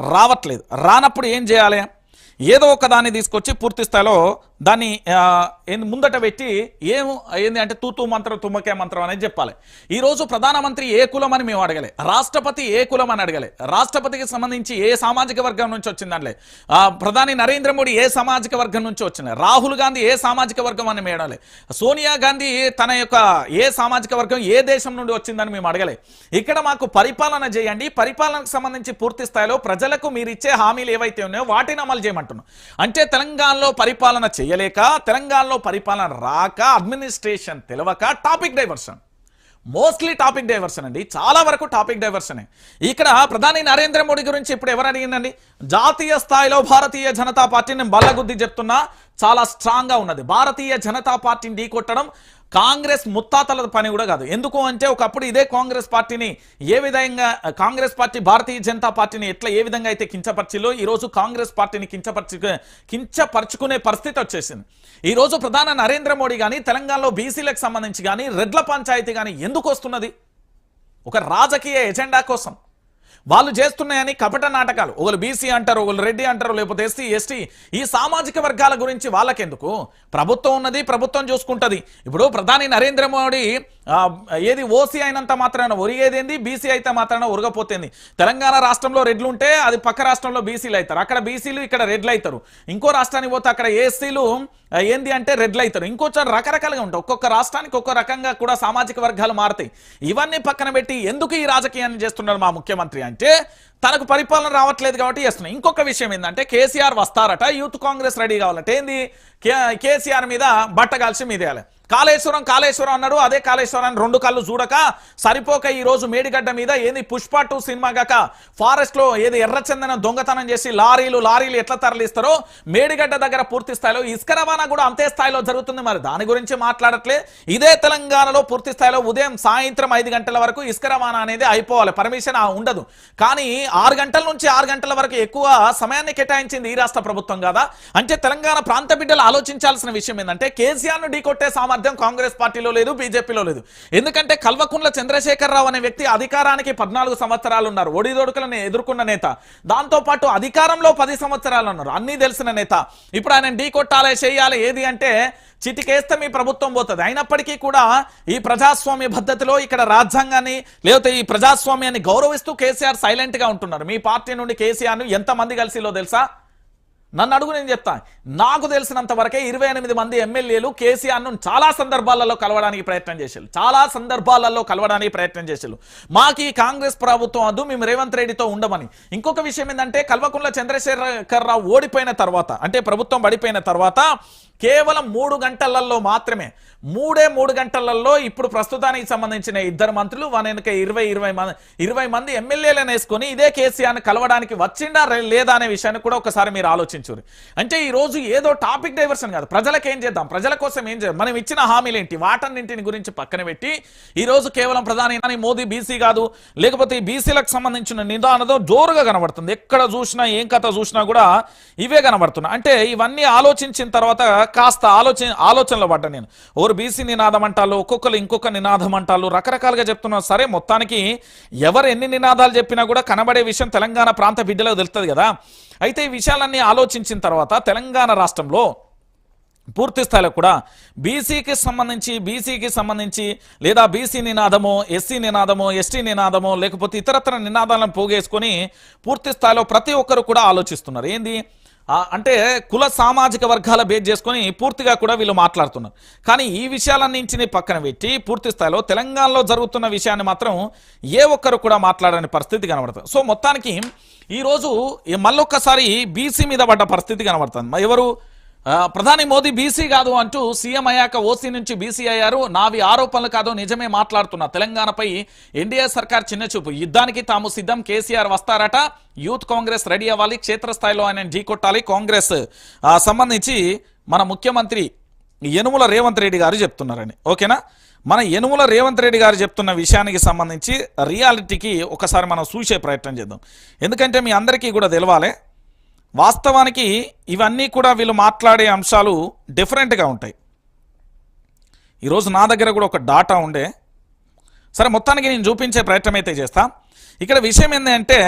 రావట్లేదు. రానప్పుడు ఏం చేయాలి? ఏదో ఒక దాన్ని తీసుకొచ్చి పూర్తి స్థాయిలో దాన్ని ఏంది ముందట పెట్టి ఏం ఏంది అంటే తూతూ మంత్రం తుమ్మకే మంత్రం అనేది చెప్పాలి. ఈరోజు ప్రధానమంత్రి ఏ కులం అని మేము అడగలే. రాష్ట్రపతి ఏ కులం అని అడగలే. రాష్ట్రపతికి సంబంధించి ఏ సామాజిక వర్గం నుంచి వచ్చిందనలే ప్రధాని నరేంద్ర మోడీ ఏ సామాజిక వర్గం నుంచి వచ్చింది? రాహుల్ గాంధీ ఏ సామాజిక వర్గం అని మేము అడగలే. సోనియా గాంధీ తన యొక్క ఏ సామాజిక వర్గం ఏ దేశం నుండి వచ్చిందని మేము అడగలే. ఇక్కడ మాకు పరిపాలన చేయండి. పరిపాలనకు సంబంధించి పూర్తి స్థాయిలో ప్రజలకు మీరు ఇచ్చే హామీలు ఏవైతే ఉన్నాయో వాటిని అమలు చేయమంటున్నాం. అంటే తెలంగాణలో పరిపాలన చేయలేక తెలంగాణలో పరిపాలన రాక అడ్మినిస్ట్రేషన్ తెలవక topic diversion mostly topic diversion అండి. చాలా వరకు టాపిక్ డైవర్షనే ఇక్కడ ప్రధాని నరేంద్ర మోడీ గురించి ఇప్పుడు ఎవరు అడిగిందండి? జాతీయ స్థాయిలో భారతీయ జనతా పార్టీని బల్లగుద్ది చెప్తున్నా చాలా స్ట్రాంగ్గా ఉన్నది. భారతీయ జనతా పార్టీని ఢీకొట్టడం కాంగ్రెస్ ముత్తాతల పని కూడా కాదు. ఎందుకు అంటే ఒకప్పుడు ఇదే కాంగ్రెస్ పార్టీని ఏ విధంగా కాంగ్రెస్ పార్టీ భారతీయ జనతా పార్టీని ఎట్లా ఏ విధంగా అయితే కించపరిచిలో ఈరోజు కాంగ్రెస్ పార్టీని కించపరచు కించపరుచుకునే పరిస్థితి వచ్చేసింది. ఈరోజు ప్రధాన నరేంద్ర మోడీ కానీ తెలంగాణలో బీసీలకు సంబంధించి కానీ రెడ్ల పంచాయతీ కానీ ఎందుకు వస్తున్నది? ఒక రాజకీయ ఎజెండా కోసం. వాళ్ళు చేస్తున్నాయని కపట నాటకాలు. ఒకరు బీసీ అంటారు ఒకరు రెడ్డి అంటారు లేకపోతే ఎస్సీ ఎస్టీ ఈ సామాజిక వర్గాల గురించి వాళ్ళకెందుకు? ప్రభుత్వం ఉన్నది ప్రభుత్వం చూసుకుంటది. ఇప్పుడు ప్రధాని నరేంద్ర మోడీ ఏది ఓసీ అయినంత మాత్రాన ఒరిగేదేంది బీసీ అయితే మాత్రాన ఒరగపోతుంది. తెలంగాణ రాష్ట్రంలో రెడ్లు ఉంటే అది పక్క రాష్ట్రంలో బీసీలు అవుతారు అక్కడ బీసీలు ఇక్కడ రెడ్లు అవుతారు ఇంకో రాష్ట్రానికి పోతే అక్కడ ఏసీలు ఏంది అంటే రెడ్లు అవుతారు ఇంకొంచెం రకరకాలుగా ఉంటాయి. ఒక్కొక్క రాష్ట్రానికి ఒక్కొక్క రకంగా కూడా సామాజిక వర్గాలు మారుతాయి. ఇవన్నీ పక్కన పెట్టి ఎందుకు ఈ రాజకీయాన్ని చేస్తున్నారు మా ముఖ్యమంత్రి అంటే తనకు పరిపాలన రావట్లేదు కాబట్టి చేస్తున్నాయి ఇంకొక విషయం ఏంటంటే కేసీఆర్ వస్తారట యూత్ కాంగ్రెస్ రెడీ కావాలంటే. ఏంది? కే- కేసీఆర్ మీద బట్ట కాల్చి మీదేయాలి. కాళేశ్వరం కాళేశ్వరం అన్నాడు అదే కాళేశ్వరాన్ని రెండు కళ్ళు చూడక సరిపోక ఈ రోజు మేడిగడ్డ మీద ఏంది పుష్ప టూ సినిమా గాక ఫారెస్ట్లో ఏది ఎర్రచందనం దొంగతనం చేసి లారీలు లారీలు ఎట్లా తరలిస్తారో మేడిగడ్డ దగ్గర పూర్తి స్థాయిలో ఇసుక రవాణా కూడా అంతే స్థాయిలో జరుగుతుంది. మరి దాని గురించి మాట్లాడట్లే. ఇదే తెలంగాణలో పూర్తి స్థాయిలో ఉదయం సాయంత్రం ఐదు గంటల వరకు ఇసుక రవాణా అనేది అయిపోవాలి. పర్మిషన్ ఉండదు. కానీ ఆరు గంటల నుంచి ఆరు గంటల వరకు ఎక్కువ సమయాన్ని కేటాయించింది ఈ రాష్ట్ర ప్రభుత్వం కదా? అంటే తెలంగాణ ప్రాంత బిడ్డలు ఆలోచించాల్సిన విషయం ఏంటంటే కేసీఆర్ను ఢీకొట్టే సామర్థ్యం కాంగ్రెస్ పార్టీలో లేదు బీజేపీలో లేదు. ఎందుకంటే కల్వకుంట్ల చంద్రశేఖరరావు అనే వ్యక్తి అధికారానికి పద్నాలుగు సంవత్సరాలు ఉన్నారు. ఒడిదొడుకులను ఎదుర్కొన్న నేత. దాంతో పాటు అధికారంలో పది సంవత్సరాలు ఉన్నారు. అన్నీ తెలిసిన నేత. ఇప్పుడు ఆయన ఢీ కొట్టాలి చేయాలి ఏది అంటే చిటికేస్తే మీ ప్రభుత్వం పోతుంది. అయినప్పటికీ కూడా ఈ ప్రజాస్వామ్య పద్ధతిలో ఇక్కడ రాజ్యాంగాన్ని లేకపోతే ఈ ప్రజాస్వామ్యాన్ని గౌరవిస్తూ కేసీఆర్ సైలెంట్గా ఉంటున్నారు. మీ పార్టీ నుండి కేసీఆర్ను ఎంతమంది కలిసిలో తెలుసా? నన్ను అడుగు నేను చెప్తా. నాకు తెలిసినంత వరకే ఇరవై ఎనిమిది మంది ఎమ్మెల్యేలు కేసీఆర్ను చాలా సందర్భాలలో కలవడానికి ప్రయత్నం చేశారు. చాలా సందర్భాలలో కలవడానికి ప్రయత్నం చేశారు. మాకు ఈ కాంగ్రెస్ ప్రభుత్వం వద్దు మేము రేవంత్ రెడ్డితో ఉండమని. ఇంకొక విషయం ఏంటంటే కల్వకుంట్ల చంద్రశేఖర్ రావు ఓడిపోయిన తర్వాత అంటే ప్రభుత్వం పడిపోయిన తర్వాత కేవలం మూడు గంటలలో మాత్రమే. మూడే మూడు గంటలలో ఇప్పుడు ప్రస్తుతానికి సంబంధించిన ఇద్దరు మంత్రులు వన్ వెనుక ఇరవై ఇరవై మంది ఇరవై మంది ఎమ్మెల్యేలను వేసుకొని ఇదే కేసీఆర్ని కలవడానికి వచ్చిందా లేదా అనే విషయాన్ని కూడా ఒకసారి మీరు ఆలోచించురు. అంటే ఈ రోజు ఏదో టాపిక్ డైవర్షన్ కాదు. ప్రజలకు ఏం చేద్దాం? ప్రజల కోసం ఏం చేద్దాం? మనం ఇచ్చిన హామీలు ఏంటి వాటన్నింటిని గురించి పక్కన పెట్టి ఈ రోజు కేవలం ప్రధాని మోదీ బీసీ కాదు లేకపోతే ఈ బీసీలకు సంబంధించిన నిదానదో జోరుగా కనబడుతుంది. ఎక్కడ చూసినా ఏం కథ చూసినా కూడా ఇవే కనబడుతున్నాయి. అంటే ఇవన్నీ ఆలోచించిన తర్వాత కాస్త ఆలోచన ఆలోచనలో పడ్డా నేను. ఒకరు బీసీ నినాదం అంటారు ఒక్కొక్కరు ఇంకొక నినాదం అంటారు రకరకాలుగా చెప్తున్నారు. సరే మొత్తానికి ఎవరు ఎన్ని నినాదాలు చెప్పినా కూడా కనబడే విషయం తెలంగాణ ప్రాంత బిడ్డలకు తెలుస్తుంది కదా. అయితే ఈ విషయాలన్నీ ఆలోచించిన తర్వాత తెలంగాణ రాష్ట్రంలో పూర్తి స్థాయిలో కూడా బీసీకి సంబంధించి బీసీకి సంబంధించి లేదా బీసీ నినాదమో ఎస్సీ నినాదమో ఎస్టీ నినాదమో లేకపోతే ఇతరత్ర నినాదాలను పోగేసుకొని పూర్తి స్థాయిలో ప్రతి ఒక్కరు కూడా ఆలోచిస్తున్నారు. ఏంది? అంటే కుల సామాజిక వర్గాల బేస్ చేసుకొని పూర్తిగా కూడా వీళ్ళు మాట్లాడుతున్నారు. కానీ ఈ విషయాలన్నింటినీ పక్కన పెట్టి పూర్తి స్థాయిలో తెలంగాణలో జరుగుతున్న విషయాన్ని మాత్రం ఏ ఒక్కరు కూడా మాట్లాడని పరిస్థితి కనబడుతుంది. సో మొత్తానికి ఈరోజు మళ్ళొక్కసారి బీసీ మీద పడ్డ పరిస్థితి కనబడుతుంది. ఎవరు? ప్రధాని మోదీ బీసీ కాదు అంటూ సీఎం అయ్యాక ఓసీ నుంచి బీసీ అయ్యారు. నావి ఆరోపణలు కాదు నిజమే మాట్లాడుతున్నా తెలంగాణపై ఎన్డీఏ సర్కార్ చిన్నచూపు. యుద్ధానికి తాము సిద్ధం కేసీఆర్ వస్తారట. యూత్ కాంగ్రెస్ రెడీ అవ్వాలి క్షేత్రస్థాయిలో ఆయన ఢీకొట్టాలి కాంగ్రెస్. సంబంధించి మన ముఖ్యమంత్రి యనుముల రేవంత్ రెడ్డి గారు చెప్తున్నారని. ఓకేనా? మన యనుముల రేవంత్ రెడ్డి గారు చెప్తున్న విషయానికి సంబంధించి రియాలిటీకి ఒకసారి మనం చూసే ప్రయత్నం చేద్దాం. ఎందుకంటే మీ అందరికీ కూడా తెలవాలి. వాస్తవానికి ఇవన్నీ కూడా వీళ్ళు మాట్లాడే అంశాలు డిఫరెంట్గా ఉంటాయి. ఈరోజు నా దగ్గర కూడా ఒక డాటా ఉండే. సరే మొత్తానికి నేను చూపించే ప్రయత్నం అయితే చేస్తా. ఇక్కడ విషయం ఏంటంటే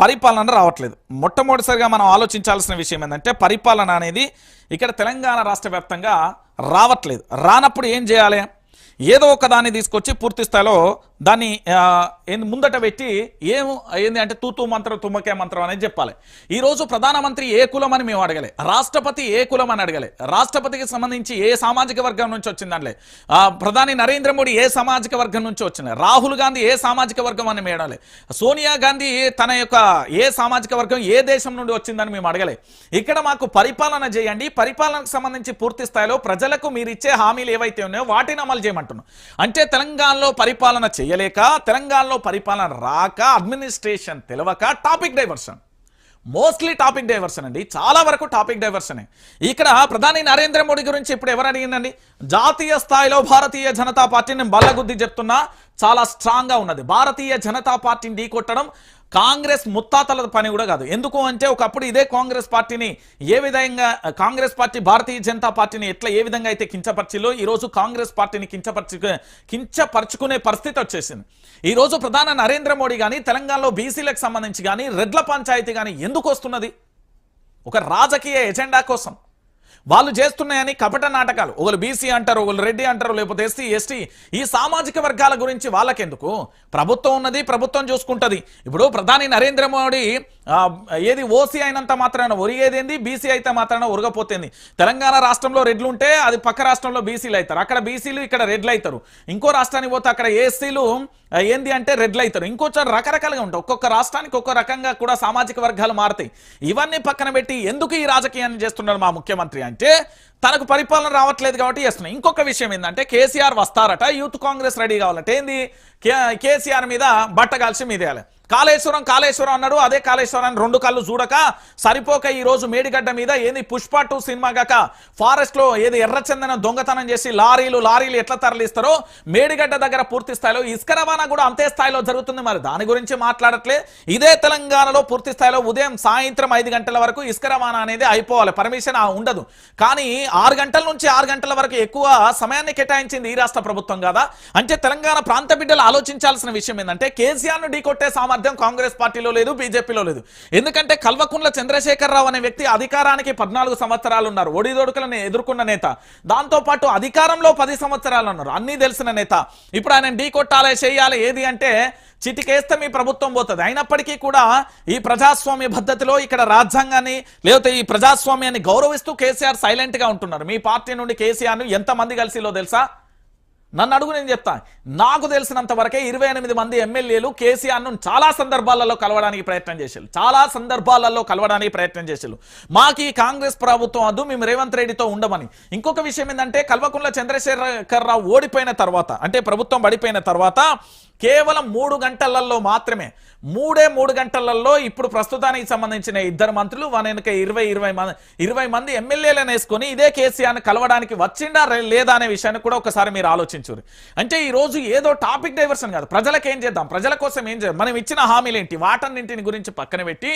పరిపాలన రావట్లేదు. మొట్టమొదటిసారిగా మనం ఆలోచించాల్సిన విషయం ఏంటంటే పరిపాలన అనేది ఇక్కడ తెలంగాణ రాష్ట్ర వ్యాప్తంగా రావట్లేదు. రానప్పుడు ఏం చేయాలి? ఏదో ఒక దాన్ని తీసుకొచ్చి పూర్తి స్థాయిలో దాన్ని ముందట పెట్టి ఏం ఏంది అంటే తూతూ మంత్రం తుమ్మకే మంత్రం అనేది చెప్పాలి. ఈ రోజు ప్రధానమంత్రి ఏ కులం అని మేము అడగలే. రాష్ట్రపతి ఏ కులం అని అడగలే. రాష్ట్రపతికి సంబంధించి ఏ సామాజిక వర్గం నుంచి వచ్చిందంలే ప్రధాని నరేంద్ర మోడీ ఏ సామాజిక వర్గం నుంచి వచ్చింది? రాహుల్ గాంధీ ఏ సామాజిక వర్గం అని మేము అడగలే. సోనియా గాంధీ తన యొక్క ఏ సామాజిక వర్గం ఏ దేశం నుండి వచ్చిందని మేము అడగలే. ఇక్కడ మాకు పరిపాలన చేయండి. పరిపాలనకు సంబంధించి పూర్తి స్థాయిలో ప్రజలకు మీరు ఇచ్చే హామీలు ఏవైతే ఉన్నాయో వాటిని అమలు చేయమంటున్నాం. అంటే తెలంగాణలో పరిపాలన చేయలేక తెలంగాణలో పరిపాలన రాక అడ్మినిస్ట్రేషన్ తెలవక topic diversion mostly topic diversion అండి. చాలా వరకు టాపిక్ డైవర్షనే ఇక్కడ ప్రధాని నరేంద్ర మోడీ గురించి ఇప్పుడు ఎవరు అడిగిందండి? జాతీయ స్థాయిలో భారతీయ జనతా పార్టీని బల్లగుద్ది చెప్తున్నా చాలా స్ట్రాంగ్గా ఉన్నది. భారతీయ జనతా పార్టీని ఢీకొట్టడం కాంగ్రెస్ ముత్తాతల పని కూడా కాదు. ఎందుకు అంటే ఒకప్పుడు ఇదే కాంగ్రెస్ పార్టీని ఏ విధంగా కాంగ్రెస్ పార్టీ భారతీయ జనతా పార్టీని ఎట్లా ఏ విధంగా అయితే కించపరిచిలో ఈ రోజు కాంగ్రెస్ పార్టీని కించపరచు కించపరుచుకునే పరిస్థితి వచ్చేసింది. ఈరోజు ప్రధాన నరేంద్ర మోడీ కానీ తెలంగాణలో బీసీలకు సంబంధించి కానీ రెడ్ల పంచాయతీ కానీ ఎందుకు వస్తున్నది? ఒక రాజకీయ ఎజెండా కోసం. వాళ్ళు చేస్తున్నాయని కపట నాటకాలు. ఒకరు బీసీ అంటారు ఒకరు రెడ్డి అంటారు లేకపోతే ఎస్సీ ఎస్టీ. ఈ సామాజిక వర్గాల గురించి వాళ్ళకెందుకు? ప్రభుత్వం ఉన్నది ప్రభుత్వం చూసుకుంటది. ఇప్పుడు ప్రధాని నరేంద్ర మోడీ ఏది ఓసీ అయినంత మాత్రాన ఒరిగేదేంది బీసీ అయితే మాత్రాన ఒరగపోతుంది? తెలంగాణ రాష్ట్రంలో రెడ్లు ఉంటే అది పక్క రాష్ట్రంలో బీసీలు అవుతారు. అక్కడ బీసీలు ఇక్కడ రెడ్లు అవుతారు ఇంకో రాష్ట్రానికి పోతే అక్కడ ఏసీలు ఏంది అంటే రెడ్లు అవుతారు ఇంకో రకరకాలుగా ఉంటాయి. ఒక్కొక్క రాష్ట్రానికి ఒక్కొక్క రకంగా కూడా సామాజిక వర్గాలు మారుతాయి. ఇవన్నీ పక్కన పెట్టి ఎందుకు ఈ రాజకీయాన్ని చేస్తున్నారు మా ముఖ్యమంత్రి అంటే తనకు పరిపాలన రావట్లేదు కాబట్టి చేస్తున్నాయి ఇంకొక విషయం ఏంటంటే కేసీఆర్ వస్తారట యూత్ కాంగ్రెస్ రెడీ కావాలంటే ఏంది? కే- కేసీఆర్ మీద బట్ట కాల్చి మీదేయాలి. కాళేశ్వరం కాళేశ్వరం అన్నాడు. అదే కాళేశ్వరాన్ని రెండు కళ్ళు చూడక సరిపోక ఈ రోజు మేడిగడ్డ మీద ఏంది పుష్ప టూ సినిమా గాక ఫారెస్ట్లో ఏది ఎర్రచందనం దొంగతనం చేసి లారీలు లారీలు ఎట్లా తరలిస్తారో మేడిగడ్డ దగ్గర పూర్తి స్థాయిలో ఇసుక రవాణా కూడా అంతే స్థాయిలో జరుగుతుంది. మరి దాని గురించి మాట్లాడట్లే. ఇదే తెలంగాణలో పూర్తి స్థాయిలో ఉదయం సాయంత్రం ఐదు గంటల వరకు ఇసుక రవాణా అనేది అయిపోవాలి. పర్మిషన్ ఉండదు. కానీ ఆరు గంటల నుంచి ఆరు గంటల వరకు ఎక్కువ సమయాన్ని కేటాయించింది ఈ రాష్ట్ర ప్రభుత్వం కదా? అంటే తెలంగాణ ప్రాంత బిడ్డలు ఆలోచించాల్సిన విషయం ఏంటంటే కేసీఆర్ను ఢీకొట్టే సామర్థ్యం కాంగ్రెస్ పార్టీలో లేదు బీజేపీలో లేదు. ఎందుకంటే కల్వకుంట్ల చంద్రశేఖరరావు అనే వ్యక్తి అధికారానికి పద్నాలుగు సంవత్సరాలు ఉన్నారు. ఒడిదొడుకులను ఎదుర్కొన్న నేత. దాంతో పాటు అధికారంలో పది సంవత్సరాలు ఉన్నారు. అన్నీ తెలిసిన నేత. ఇప్పుడు ఆయన ఢీ కొట్టాలి చేయాలి ఏది అంటే చిటికేస్తే మీ ప్రభుత్వం పోతుంది. అయినప్పటికీ కూడా ఈ ప్రజాస్వామ్య పద్ధతిలో ఇక్కడ రాజ్యాంగాన్ని లేకపోతే ఈ ప్రజాస్వామ్యాన్ని గౌరవిస్తూ కేసీఆర్ సైలెంట్గా ఉంటున్నారు. మీ పార్టీ నుండి కేసీఆర్ను ఎంతమంది కలిసిలో తెలుసా? నన్ను అడుగు నేను చెప్తా. నాకు తెలిసినంత వరకే ఇరవై ఎనిమిది మంది ఎమ్మెల్యేలు కేసీఆర్ను చాలా సందర్భాలలో కలవడానికి ప్రయత్నం చేశారు. చాలా సందర్భాలలో కలవడానికి ప్రయత్నం చేశారు. మాకు ఈ కాంగ్రెస్ ప్రభుత్వం అదు మేము రేవంత్ రెడ్డితో ఉండమని. ఇంకొక విషయం ఏంటంటే కల్వకుంట్ల చంద్రశేఖర్ రావు ఓడిపోయిన తర్వాత అంటే ప్రభుత్వం పడిపోయిన తర్వాత కేవలం మూడు గంటలలో మాత్రమే. మూడే మూడు గంటలలో ఇప్పుడు ప్రస్తుతానికి సంబంధించిన ఇద్దరు మంత్రులు వన్ వెనుక ఇరవై ఇరవై మంది ఇరవై మంది ఎమ్మెల్యేలను వేసుకొని ఇదే కేసీఆర్ కలవడానికి వచ్చిందా లేదా అనే విషయాన్ని కూడా ఒకసారి మీరు ఆలోచించురు అంటే ఈ రోజు ఏదో టాపిక్ డైవర్షన్ కాదు. ప్రజలకు ఏం చేద్దాం? ప్రజల కోసం ఏం చేద్దాం? మనం ఇచ్చిన హామీలు ఏంటి వాటన్నింటిని గురించి పక్కన పెట్టి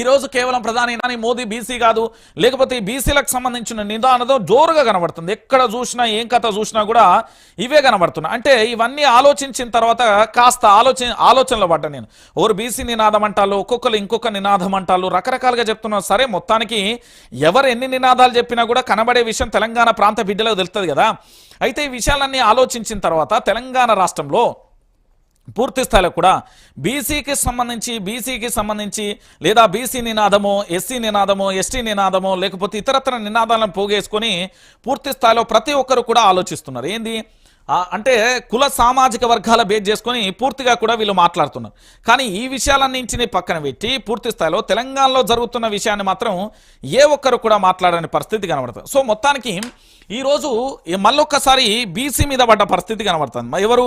ఈ రోజు కేవలం ప్రధాని నాని మోదీ బీసీ కాదు లేకపోతే ఈ బీసీలకు సంబంధించిన నిదానదో జోరుగా కనబడుతుంది. ఎక్కడ చూసినా ఏం కథ చూసినా కూడా ఇవే కనబడుతున్నాయి. అంటే ఇవన్నీ ఆలోచించిన తర్వాత కాస్త ఆలోచన ఆలోచనలో పడ్డా నేను. ఓరు బీసీ నినాదం అంటారు ఒక్కొక్కరు ఇంకొక నినాదం అంటారు రకరకాలుగా చెప్తున్నారు. సరే మొత్తానికి ఎవరు ఎన్ని నినాదాలు చెప్పినా కూడా కనబడే విషయం తెలంగాణ ప్రాంత బిడ్డలకు తెలుస్తుంది కదా. అయితే ఈ విషయాలన్నీ ఆలోచించిన తర్వాత తెలంగాణ రాష్ట్రంలో పూర్తి స్థాయిలో కూడా బీసీకి సంబంధించి బీసీకి సంబంధించి లేదా బీసీ నినాదము ఎస్సీ నినాదము ఎస్టీ నినాదమో లేకపోతే ఇతరత్ర నినాదాలను పోగేసుకొని పూర్తి స్థాయిలో ప్రతి ఒక్కరు కూడా ఆలోచిస్తున్నారు. ఏంది? అంటే కుల సామాజిక వర్గాల బేస్ చేసుకొని పూర్తిగా కూడా వీళ్ళు మాట్లాడుతున్నారు. కానీ ఈ విషయాలన్నింటిని పక్కన పెట్టి పూర్తి స్థాయిలో తెలంగాణలో జరుగుతున్న విషయాన్ని మాత్రం ఏ ఒక్కరు కూడా మాట్లాడని పరిస్థితి కనబడుతుంది. సో మొత్తానికి ఈరోజు మళ్ళొక్కసారి బీసీ మీద పడ్డ పరిస్థితి కనబడుతుంది. ఎవరు?